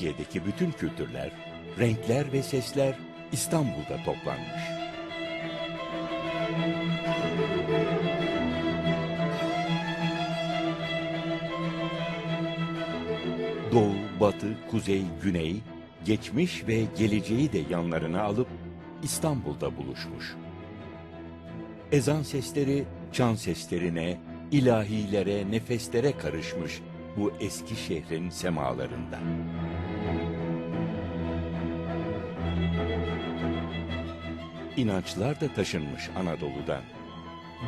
Türkiye'deki bütün kültürler, renkler ve sesler İstanbul'da toplanmış. Doğu, batı, kuzey, güney, geçmiş ve geleceği de yanlarına alıp İstanbul'da buluşmuş. Ezan sesleri çan seslerine, ilahilere, nefeslere karışmış bu eski şehrin semalarında. İnançlar da taşınmış Anadolu'dan.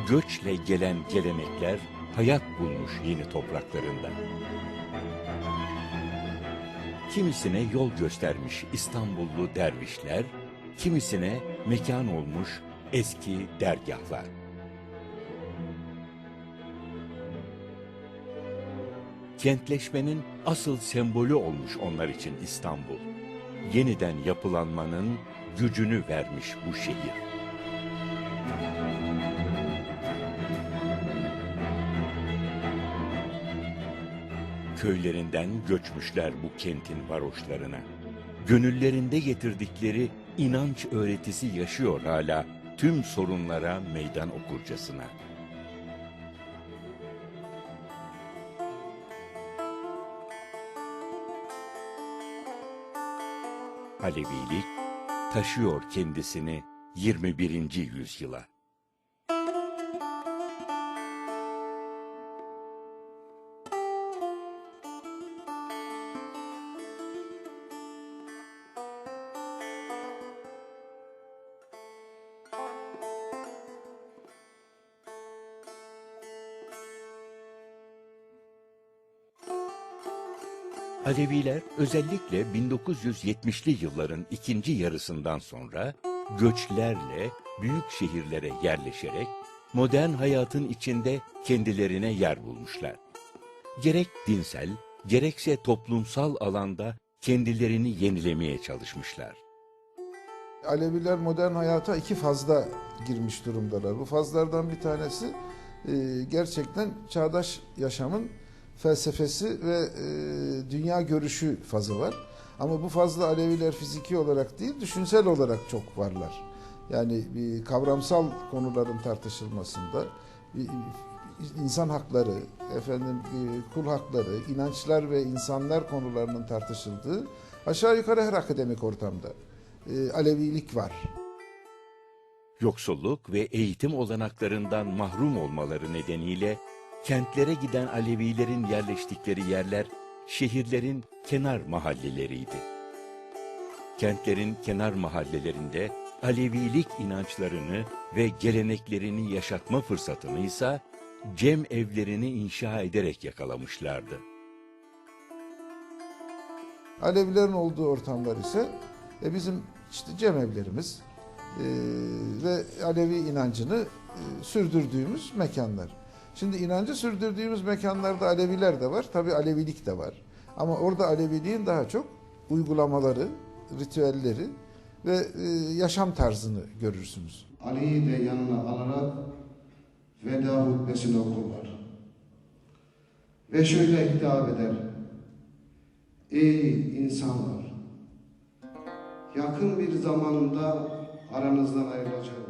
Göçle gelen gelenekler hayat bulmuş yeni topraklarında. Kimisine yol göstermiş İstanbullu dervişler, kimisine mekan olmuş eski dergahlar. Kentleşmenin asıl sembolü olmuş onlar için İstanbul. Yeniden yapılanmanın gücünü vermiş bu şehir. Köylerinden göçmüşler bu kentin varoşlarına. Gönüllerinde getirdikleri inanç öğretisi yaşıyor hala tüm sorunlara meydan okurcasına. Alevilik taşıyor kendisini 21. yüzyıla. Aleviler özellikle 1970'li yılların ikinci yarısından sonra göçlerle büyük şehirlere yerleşerek modern hayatın içinde kendilerine yer bulmuşlar. Gerek dinsel, gerekse toplumsal alanda kendilerini yenilemeye çalışmışlar. Aleviler modern hayata iki fazla girmiş durumdalar. Bu fazlardan bir tanesi e, gerçekten çağdaş yaşamın felsefesi ve e, dünya görüşü fazı var. Ama bu fazla Aleviler fiziki olarak değil, düşünsel olarak çok varlar. Yani bir kavramsal konuların tartışılmasında insan hakları, efendim e, kul hakları, inançlar ve insanlar konularının tartışıldığı aşağı yukarı her akademik ortamda e, Alevilik var. Yoksulluk ve eğitim olanaklarından mahrum olmaları nedeniyle kentlere giden Alevilerin yerleştikleri yerler şehirlerin kenar mahalleleriydi. Kentlerin kenar mahallelerinde Alevilik inançlarını ve geleneklerini yaşatma fırsatını ise cem evlerini inşa ederek yakalamışlardı. Alevilerin olduğu ortamlar ise e, bizim işte cemevlerimiz e, ve Alevi inancını e, sürdürdüğümüz mekanlar. Şimdi inancı sürdürdüğümüz mekanlarda Aleviler de var, tabi Alevilik de var. Ama orada Aleviliğin daha çok uygulamaları, ritüelleri ve e, yaşam tarzını görürsünüz. Ali'yi de yanına alarak veda hutbesini okurlar. Ve şöyle hitap eder. Ey insanlar! Yakın bir zamanda aranızdan ayrılacağım.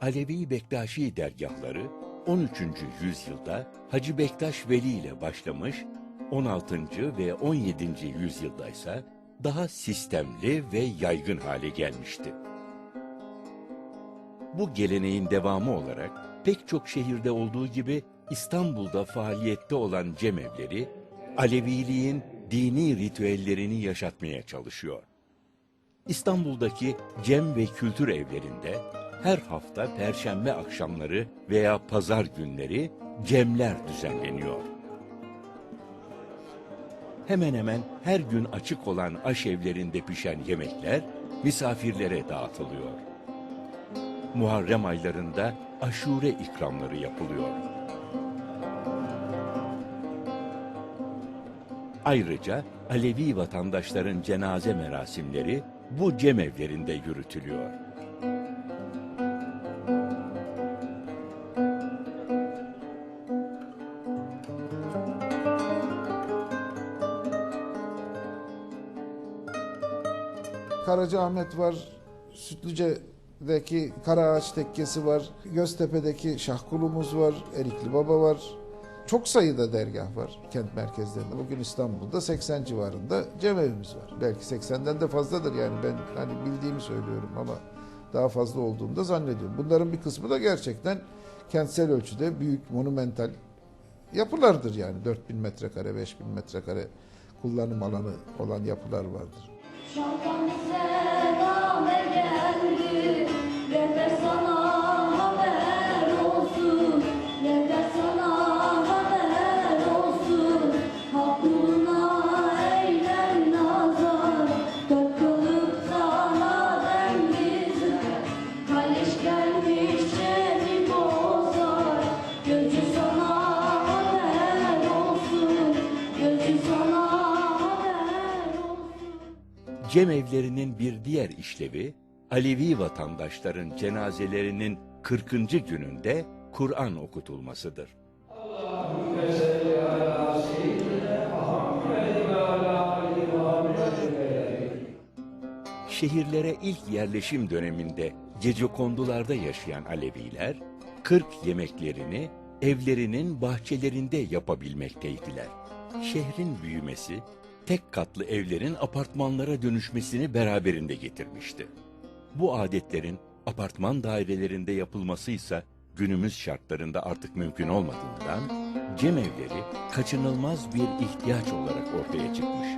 Alevi Bektaşi dergahları 13. yüzyılda Hacı Bektaş Veli ile başlamış, 16. ve 17. yüzyılda ise daha sistemli ve yaygın hale gelmişti. Bu geleneğin devamı olarak pek çok şehirde olduğu gibi İstanbul'da faaliyette olan cemevleri, Aleviliğin dini ritüellerini yaşatmaya çalışıyor. İstanbul'daki cem ve kültür evlerinde her hafta perşembe akşamları veya pazar günleri cemler düzenleniyor. Hemen hemen her gün açık olan aşevlerinde pişen yemekler misafirlere dağıtılıyor. Muharrem aylarında aşure ikramları yapılıyor. Ayrıca Alevi vatandaşların cenaze merasimleri bu cemevlerinde yürütülüyor. Karacaahmet var, Sütlüce'deki Karaağaç Tekkesi var, Göztepe'deki Şahkulumuz var, Erikli Baba var. Çok sayıda dergah var kent merkezlerinde. Bugün İstanbul'da 80 civarında cemevimiz var. Belki 80'den de fazladır yani ben hani bildiğimi söylüyorum ama daha fazla olduğunu da zannediyorum. Bunların bir kısmı da gerçekten kentsel ölçüde büyük, monumental yapılardır yani. 4000 metrekare, 5000 metrekare kullanım alanı olan yapılar vardır. Cemevlerinin bir diğer işlevi, Alevi vatandaşların cenazelerinin 40. gününde Kur'an okutulmasıdır. Şehirlere ilk yerleşim döneminde gecekondularda yaşayan Aleviler, 40 yemeklerini evlerinin bahçelerinde yapabilmekteydiler. Şehrin büyümesi, tek katlı evlerin apartmanlara dönüşmesini beraberinde getirmişti. Bu adetlerin apartman dairelerinde yapılması ise günümüz şartlarında artık mümkün olmadığından cemevleri kaçınılmaz bir ihtiyaç olarak ortaya çıkmış.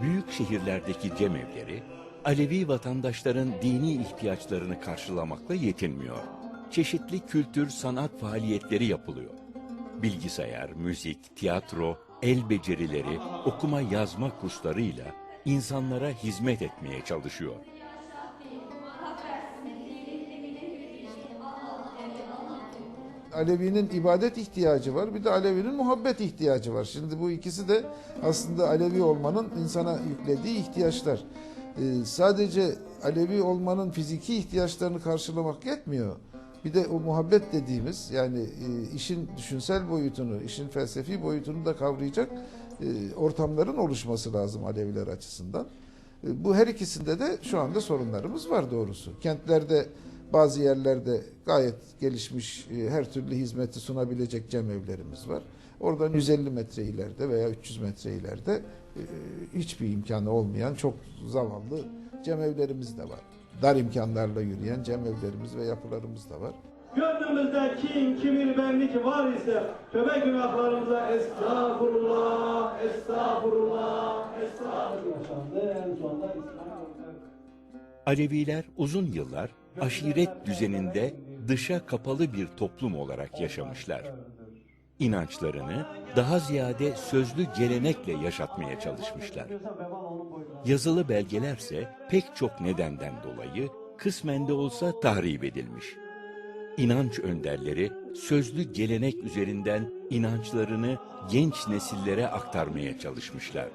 Büyük şehirlerdeki cemevleri Alevi vatandaşların dini ihtiyaçlarını karşılamakla yetinmiyor. Çeşitli kültür, sanat faaliyetleri yapılıyor. Bilgisayar, müzik, tiyatro, el becerileri, okuma yazma kurslarıyla insanlara hizmet etmeye çalışıyor. Alevi'nin ibadet ihtiyacı var, bir de Alevi'nin muhabbet ihtiyacı var. Şimdi bu ikisi de aslında Alevi olmanın insana yüklediği ihtiyaçlar. Ee, sadece Alevi olmanın fiziki ihtiyaçlarını karşılamak yetmiyor. Bir de o muhabbet dediğimiz yani e, işin düşünsel boyutunu, işin felsefi boyutunu da kavrayacak e, ortamların oluşması lazım Aleviler açısından. E, Bu her ikisinde de şu anda sorunlarımız var doğrusu. Kentlerde bazı yerlerde gayet gelişmiş her türlü hizmeti sunabilecek cemevlerimiz var. Oradan 150 metre ileride veya 300 metre ileride hiçbir imkanı olmayan çok zavallı cemevlerimiz de var. Dar imkanlarla yürüyen cemevlerimiz ve yapılarımız da var. Gönlümüzde kin, kibir, benlik var ise tövbe günahlarımıza estağfurullah, estağfurullah, estağfurullah. En sonunda İslam Aleviler uzun yıllar aşiret düzeninde dışa kapalı bir toplum olarak yaşamışlar. İnançlarını daha ziyade sözlü gelenekle yaşatmaya çalışmışlar. Yazılı belgelerse pek çok nedenden dolayı kısmen de olsa tahrip edilmiş. İnanç önderleri sözlü gelenek üzerinden inançlarını genç nesillere aktarmaya çalışmışlar.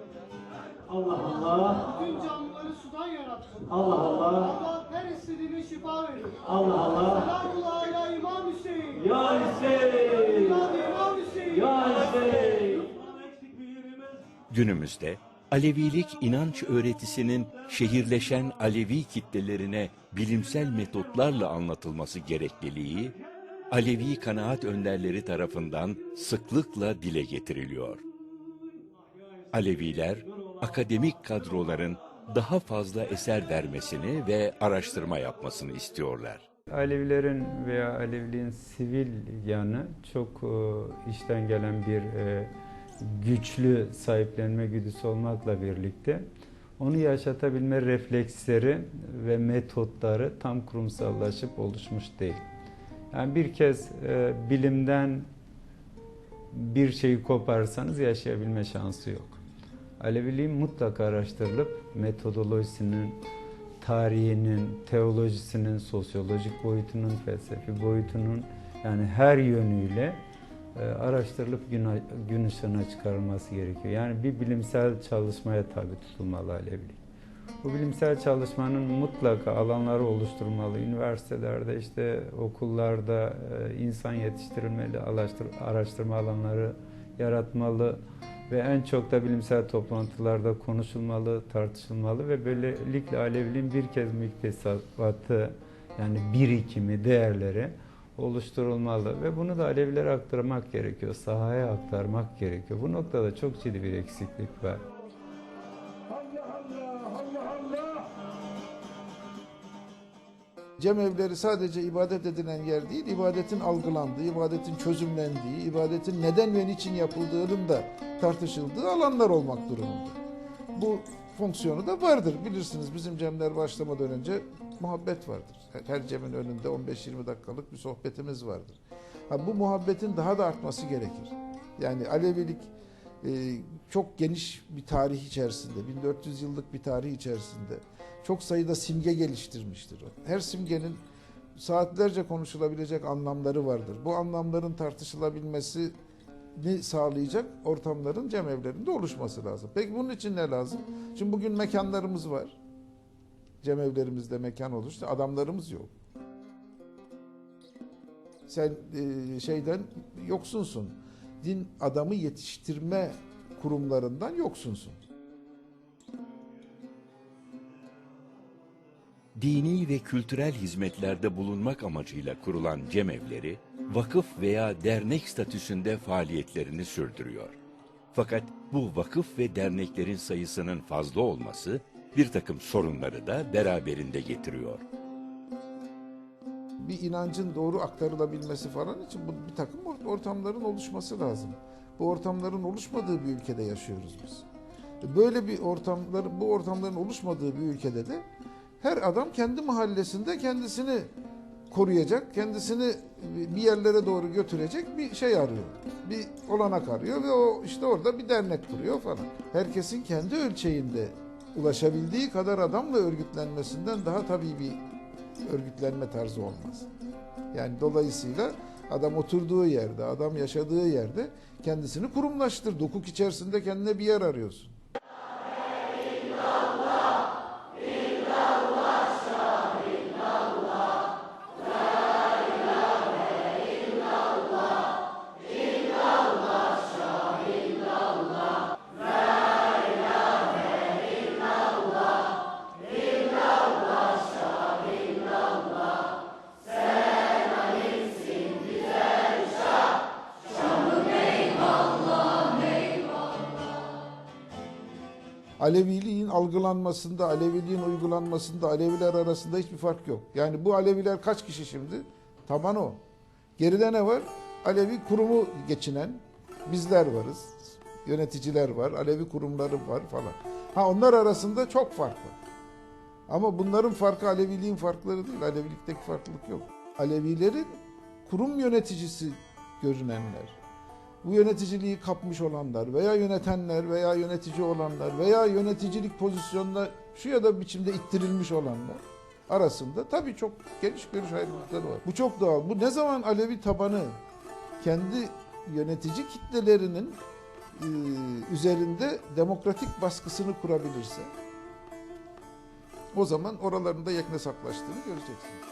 Allah Allah, Tüm canlıları sudan yarattı. Allah Allah, Allah her istediğine şifa verir. Allah Allah. Selamullah ala İmam. Ya Günümüzde Alevilik inanç öğretisinin şehirleşen Alevi kitlelerine bilimsel metotlarla anlatılması gerekliliği, Alevi kanaat önderleri tarafından sıklıkla dile getiriliyor. Aleviler, akademik kadroların daha fazla eser vermesini ve araştırma yapmasını istiyorlar. Alevilerin veya Aleviliğin sivil yanı çok e, işten gelen bir e, güçlü sahiplenme güdüsü olmakla birlikte onu yaşatabilme refleksleri ve metotları tam kurumsallaşıp oluşmuş değil. Yani bir kez e, bilimden bir şeyi koparsanız yaşayabilme şansı yok. Aleviliğin mutlaka araştırılıp metodolojisinin, tarihinin, teolojisinin, sosyolojik boyutunun, felsefi boyutunun yani her yönüyle e, araştırılıp gün, ışığına çıkarılması gerekiyor. Yani bir bilimsel çalışmaya tabi tutulmalı Alevilik. Bu bilimsel çalışmanın mutlaka alanları oluşturmalı. Üniversitelerde, işte okullarda e, insan yetiştirilmeli, araştır- araştırma alanları yaratmalı ve en çok da bilimsel toplantılarda konuşulmalı, tartışılmalı ve böylelikle Aleviliğin bir kez müktesebatı yani birikimi, değerleri oluşturulmalı ve bunu da Alevilere aktarmak gerekiyor, sahaya aktarmak gerekiyor. Bu noktada çok ciddi bir eksiklik var. Cemevleri sadece ibadet edilen yer değil, ibadetin algılandığı, ibadetin çözümlendiği, ibadetin neden ve niçin yapıldığının da tartışıldığı alanlar olmak durumunda. Bu fonksiyonu da vardır. Bilirsiniz bizim cemler başlamadan önce muhabbet vardır. Her- cemin önünde 15-20 dakikalık bir sohbetimiz vardır. Ha, bu muhabbetin daha da artması gerekir. Yani Alevilik çok geniş bir tarih içerisinde, 1400 yıllık bir tarih içerisinde çok sayıda simge geliştirmiştir. Her simgenin saatlerce konuşulabilecek anlamları vardır. Bu anlamların tartışılabilmesini sağlayacak ortamların cemevlerinde oluşması lazım. Peki bunun için ne lazım? Şimdi bugün mekanlarımız var. Cemevlerimizde mekan oluştu. Adamlarımız yok. Sen e, şeyden yoksunsun. Din adamı yetiştirme kurumlarından yoksunsun. Dini ve kültürel hizmetlerde bulunmak amacıyla kurulan cemevleri, vakıf veya dernek statüsünde faaliyetlerini sürdürüyor. Fakat bu vakıf ve derneklerin sayısının fazla olması bir takım sorunları da beraberinde getiriyor. Bir inancın doğru aktarılabilmesi falan için bu bir takım or- ortamların oluşması lazım. Bu ortamların oluşmadığı bir ülkede yaşıyoruz biz. Böyle bir ortamların bu ortamların oluşmadığı bir ülkede de her adam kendi mahallesinde kendisini koruyacak, kendisini bir yerlere doğru götürecek bir şey arıyor. Bir olanak arıyor ve o işte orada bir dernek kuruyor falan. Herkesin kendi ölçeğinde ulaşabildiği kadar adamla örgütlenmesinden daha tabii bir örgütlenme tarzı olmaz. Yani dolayısıyla adam oturduğu yerde, adam yaşadığı yerde kendisini kurumlaştırdı. Hukuk içerisinde kendine bir yer arıyorsun. Aleviliğin algılanmasında, Aleviliğin uygulanmasında Aleviler arasında hiçbir fark yok. Yani bu Aleviler kaç kişi şimdi? Taban o. Geride ne var? Alevi kurumu geçinen bizler varız. Yöneticiler var, Alevi kurumları var falan. Ha onlar arasında çok fark var. Ama bunların farkı Aleviliğin farkları değil. Alevilikteki farklılık yok. Alevilerin kurum yöneticisi görünenler, bu yöneticiliği kapmış olanlar veya yönetenler veya yönetici olanlar veya yöneticilik pozisyonuna şu ya da biçimde ittirilmiş olanlar arasında tabii çok geniş görüş ayrılıkları var. Bu çok doğal. Bu ne zaman Alevi tabanı kendi yönetici kitlelerinin e, üzerinde demokratik baskısını kurabilirse o zaman oralarında yeknesaklaştığını göreceksiniz.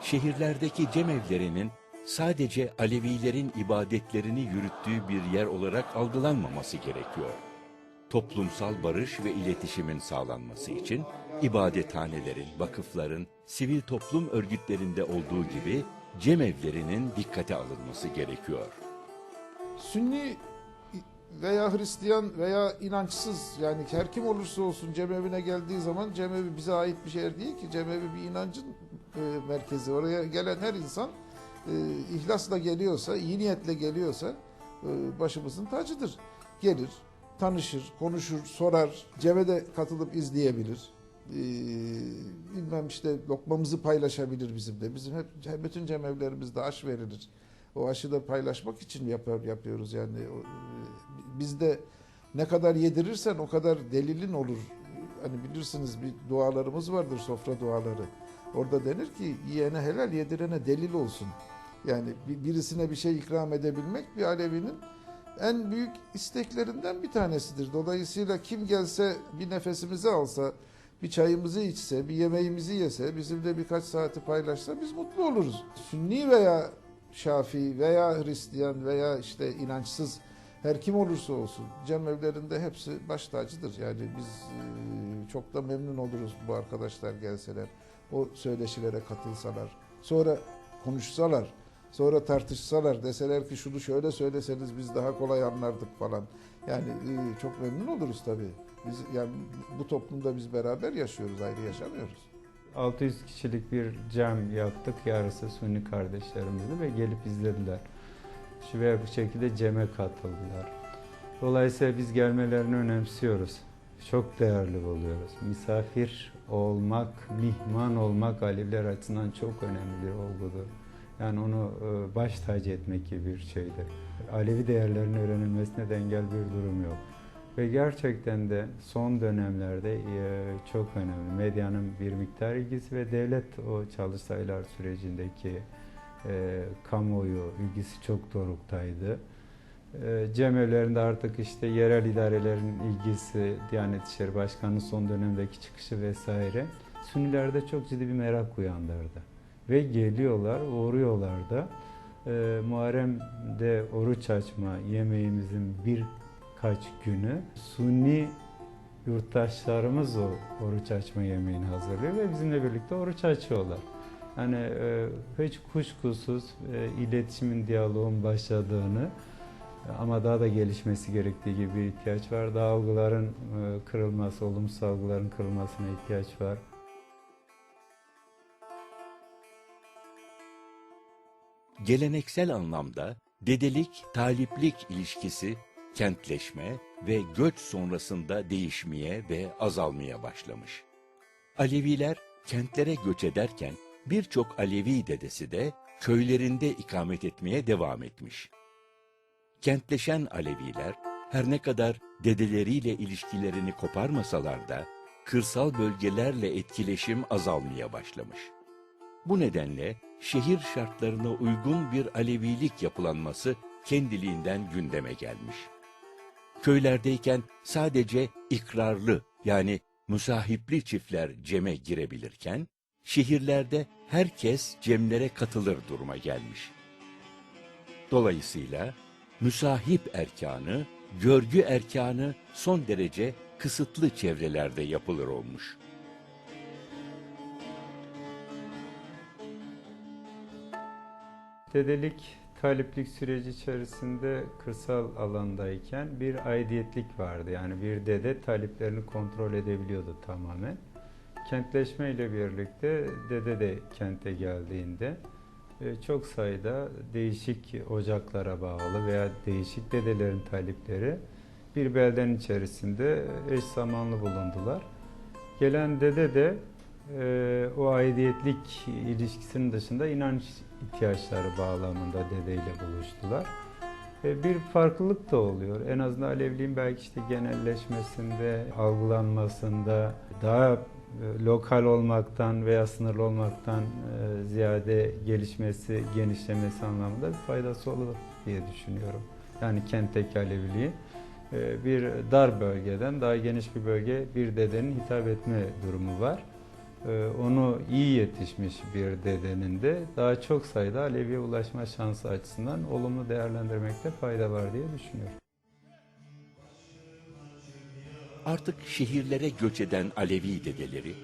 Şehirlerdeki cemevlerinin sadece Alevilerin ibadetlerini yürüttüğü bir yer olarak algılanmaması gerekiyor. Toplumsal barış ve iletişimin sağlanması için ibadethanelerin, vakıfların, sivil toplum örgütlerinde olduğu gibi cemevlerinin dikkate alınması gerekiyor. Sünni veya Hristiyan veya inançsız yani her kim olursa olsun cemevine geldiği zaman cemevi bize ait bir şey değil ki cemevi bir inancın e, merkezi. Oraya gelen her insan e, ihlasla geliyorsa, iyi niyetle geliyorsa e, başımızın tacıdır. Gelir, tanışır, konuşur, sorar, ceme de katılıp izleyebilir. E, bilmem işte lokmamızı paylaşabilir bizimle. Bizim hep bütün cemevlerimizde aş verilir. O aşı da paylaşmak için yapar, yapıyoruz yani. E, Bizde ne kadar yedirirsen o kadar delilin olur. Hani bilirsiniz bir dualarımız vardır sofra duaları. Orada denir ki yiyene helal yedirene delil olsun. Yani bir- birisine bir şey ikram edebilmek bir Alevi'nin en büyük isteklerinden bir tanesidir. Dolayısıyla kim gelse bir nefesimizi alsa, bir çayımızı içse, bir yemeğimizi yese, bizimle birkaç saati paylaşsa biz mutlu oluruz. Sünni veya Şafii veya Hristiyan veya işte inançsız her kim olursa olsun cemevlerinde hepsi baş tacıdır. Yani biz e, çok da memnun oluruz bu arkadaşlar gelseler. O söyleşilere katılsalar. Sonra konuşsalar. Sonra tartışsalar. Deseler ki şunu şöyle söyleseniz biz daha kolay anlardık falan. Yani e, çok memnun oluruz tabii. Biz yani bu toplumda biz beraber yaşıyoruz, ayrı yaşamıyoruz. 600 kişilik bir cam yaptık. Yarısı Sunni kardeşlerimizdi ve gelip izlediler. Şu veya bu şekilde ceme katıldılar. Dolayısıyla biz gelmelerini önemsiyoruz. Çok değerli buluyoruz. Misafir olmak, mihman olmak Aleviler açısından çok önemli bir olgudur. Yani onu e, baş tacı etmek gibi bir şeydir. Alevi değerlerin öğrenilmesine de engel bir durum yok. Ve gerçekten de son dönemlerde e, çok önemli. Medyanın bir miktar ilgisi ve devlet o çalıştaylar sürecindeki e, kamuoyu ilgisi çok doruktaydı. Cemevlerinde artık işte yerel idarelerin ilgisi, Diyanet İşleri Başkanı'nın son dönemdeki çıkışı vesaire Sünnilerde çok ciddi bir merak uyandırdı. Ve geliyorlar, uğruyorlar da. E, Muharrem'de oruç açma yemeğimizin birkaç günü Sunni yurttaşlarımız o oruç açma yemeğini hazırlıyor ve bizimle birlikte oruç açıyorlar. Yani e, hiç kuşkusuz e, iletişimin, diyaloğun başladığını ama daha da gelişmesi gerektiği gibi bir ihtiyaç var. Daha algıların e, kırılması, olumsuz algıların kırılmasına ihtiyaç var. Geleneksel anlamda dedelik taliplik ilişkisi kentleşme ve göç sonrasında değişmeye ve azalmaya başlamış. Aleviler kentlere göç ederken birçok Alevi dedesi de köylerinde ikamet etmeye devam etmiş. Kentleşen Aleviler her ne kadar dedeleriyle ilişkilerini koparmasalar da kırsal bölgelerle etkileşim azalmaya başlamış. Bu nedenle şehir şartlarına uygun bir Alevilik yapılanması kendiliğinden gündeme gelmiş. Köylerdeyken sadece ikrarlı yani müsahipli çiftler ceme girebilirken, şehirlerde herkes cemlere katılır duruma gelmiş. Dolayısıyla müsahip erkanı, görgü erkanı son derece kısıtlı çevrelerde yapılır olmuş. Dedelik, taliplik süreci içerisinde kırsal alandayken bir aidiyetlik vardı. Yani bir dede taliplerini kontrol edebiliyordu tamamen. Kentleşme ile birlikte dede de kente geldiğinde e, çok sayıda değişik ocaklara bağlı veya değişik dedelerin talipleri bir beldenin içerisinde eş zamanlı bulundular. Gelen dede de e, o aidiyetlik ilişkisinin dışında inanç ihtiyaçları bağlamında dedeyle buluştular. E, bir farklılık da oluyor. En azından Alevliğin belki işte genelleşmesinde, algılanmasında daha e, lokal olmaktan veya sınırlı olmaktan e, ziyade gelişmesi, genişlemesi anlamında bir faydası olur diye düşünüyorum. Yani kentteki Aleviliği bir dar bölgeden daha geniş bir bölge bir dedenin hitap etme durumu var. E, Onu iyi yetişmiş bir dedenin de daha çok sayıda Alevi'ye ulaşma şansı açısından olumlu değerlendirmekte fayda var diye düşünüyorum. Artık şehirlere göç eden Alevi dedeleri,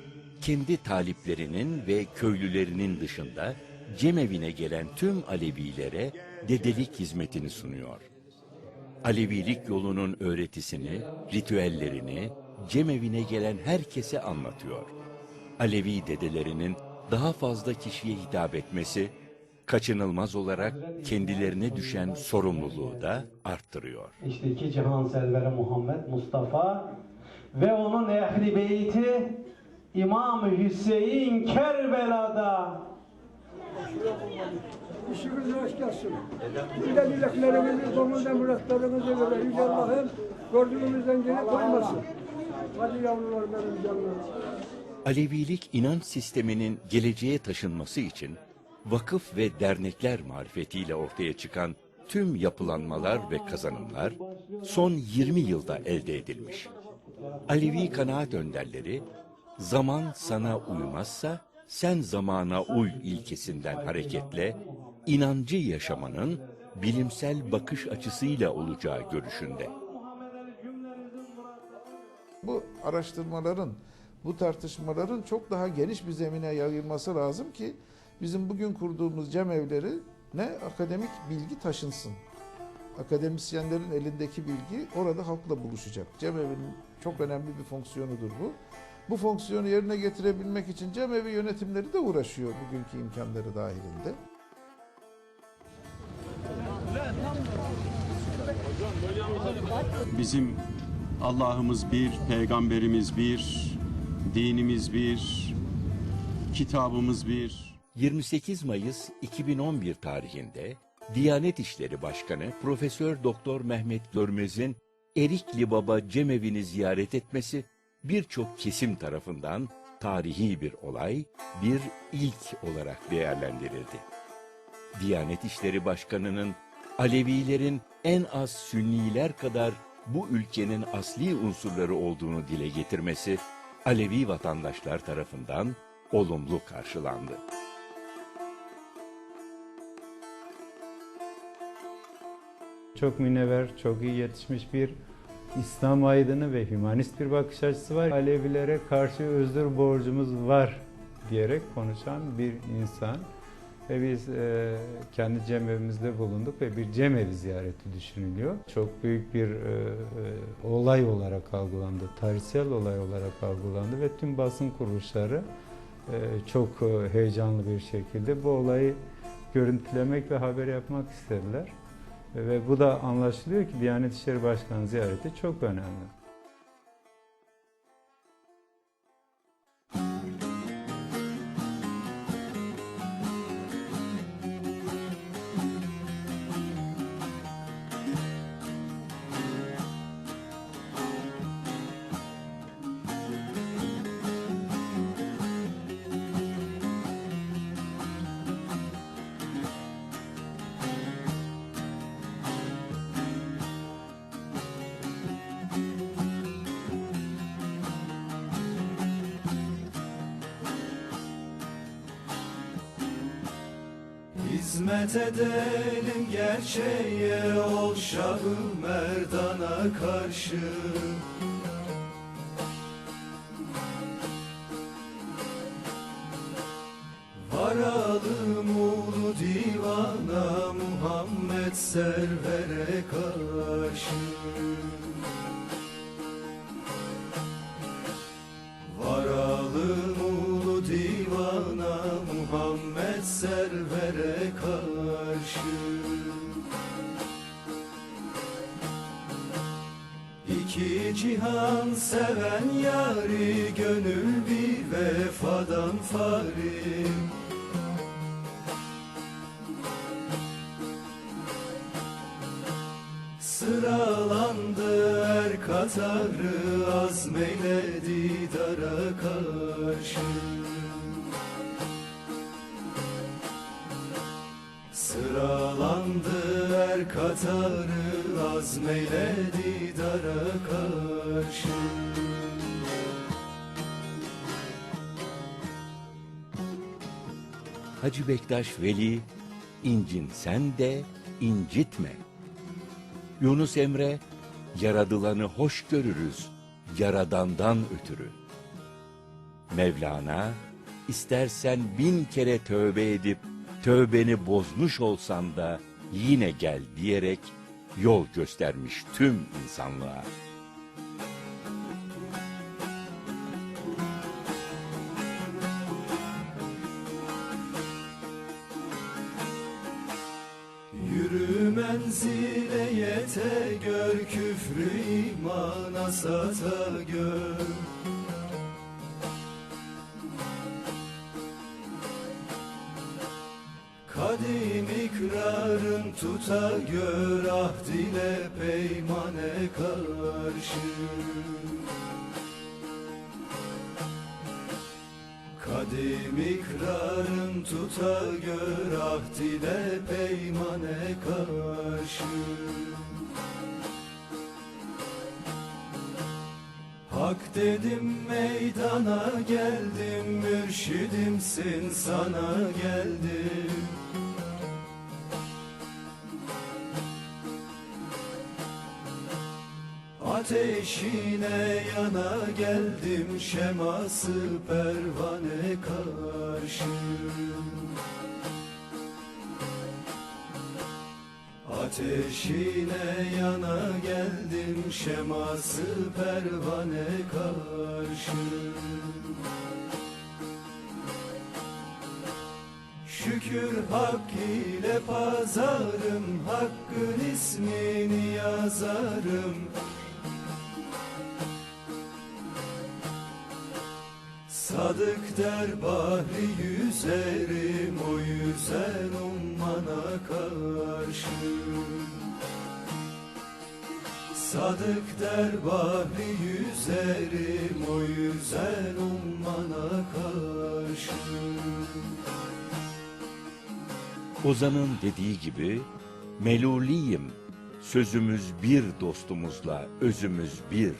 kendi taliplerinin ve köylülerinin dışında cemevine gelen tüm Alevilere dedelik hizmetini sunuyor. Alevilik yolunun öğretisini, ritüellerini cemevine gelen herkese anlatıyor. Alevi dedelerinin daha fazla kişiye hitap etmesi, kaçınılmaz olarak kendilerine düşen sorumluluğu da arttırıyor. İşte iki cihan serveri Muhammed Mustafa ve onun ehli beyti İmam Hüseyin Kerbela'da İşimiz rast gelsin. Bir de dileklerimizi, sonunda muratlarımızı böyle Yüce Allah'ım gördüğümüzden geri koymasın. Hadi yavrular benim canlarım. Alevilik inanç sisteminin geleceğe taşınması için vakıf ve dernekler marifetiyle ortaya çıkan tüm yapılanmalar ve kazanımlar son 20 yılda elde edilmiş. Alevi kanaat önderleri zaman sana uymazsa sen zamana uy ilkesinden hareketle inancı yaşamanın bilimsel bakış açısıyla olacağı görüşünde. Bu araştırmaların, bu tartışmaların çok daha geniş bir zemine yayılması lazım ki bizim bugün kurduğumuz cemevleri ne akademik bilgi taşınsın. Akademisyenlerin elindeki bilgi orada halkla buluşacak. Cemevinin çok önemli bir fonksiyonudur bu. Bu fonksiyonu yerine getirebilmek için cemevi yönetimleri de uğraşıyor bugünkü imkanları dahilinde. Bizim Allah'ımız bir, peygamberimiz bir, dinimiz bir, kitabımız bir. 28 Mayıs 2011 tarihinde Diyanet İşleri Başkanı Profesör Doktor Mehmet Görmez'in Erikli Baba Cemevi'ni ziyaret etmesi birçok kesim tarafından tarihi bir olay, bir ilk olarak değerlendirildi. Diyanet İşleri Başkanı'nın Alevilerin en az Sünniler kadar bu ülkenin asli unsurları olduğunu dile getirmesi Alevi vatandaşlar tarafından olumlu karşılandı. Çok münevver, çok iyi yetişmiş bir İslam aydını ve hümanist bir bakış açısı var. Alevilere karşı özür borcumuz var diyerek konuşan bir insan. Ve biz e, kendi cemevimizde bulunduk ve bir cemevi ziyareti düşünülüyor. Çok büyük bir e, e, olay olarak algılandı, tarihsel olay olarak algılandı ve tüm basın kuruluşları e, çok e, heyecanlı bir şekilde bu olayı görüntülemek ve haber yapmak istediler. Ve bu da anlaşılıyor ki Diyanet İşleri Başkanı ziyareti çok önemli. Gerçeğe ol Şahı Merdan'a karşı? Varalım ulu divana Muhammed Server'e karşı. Varalım ulu divana Muhammed Server'e karşı cihan seven yari Gönül bir vefadan fari. Sıralandı er katarı azmeyledi dara karşı. Sıralandı er katarı azmeyledi dara karşı Hacı Bektaş Veli, incin sen de incitme. Yunus Emre, yaradılanı hoş görürüz, yaradandan ötürü. Mevlana, istersen bin kere tövbe edip, tövbeni bozmuş olsan da yine gel diyerek yol göstermiş tüm insanlığa. Yürü menzile yete gör küfrü imana sata gör tuta gör ahd ile peymane karşı. Kadim ikrarın tuta gör ahd ile peymane karşı. Hak dedim meydana geldim Mürşidimsin sana geldim Ateşine yana geldim şeması pervane karşı. Ateşine yana geldim şeması pervane karşı. Şükür hak ile pazarım Hakkın ismini yazarım Sadık der bahri yüzerim O yüzen ummana karşı Sadık der bahri yüzerim O yüzen ummana karşı Ozan'ın dediği gibi meluliyim. Sözümüz bir dostumuzla, özümüz bir.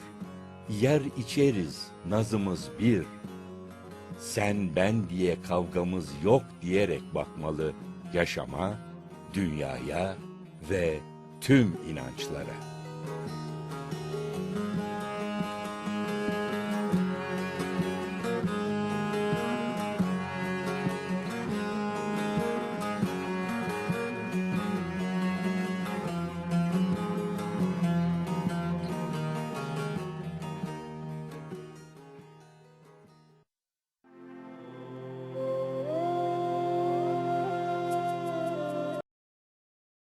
Yer içeriz, nazımız bir. Sen ben diye kavgamız yok diyerek bakmalı yaşama, dünyaya ve tüm inançlara.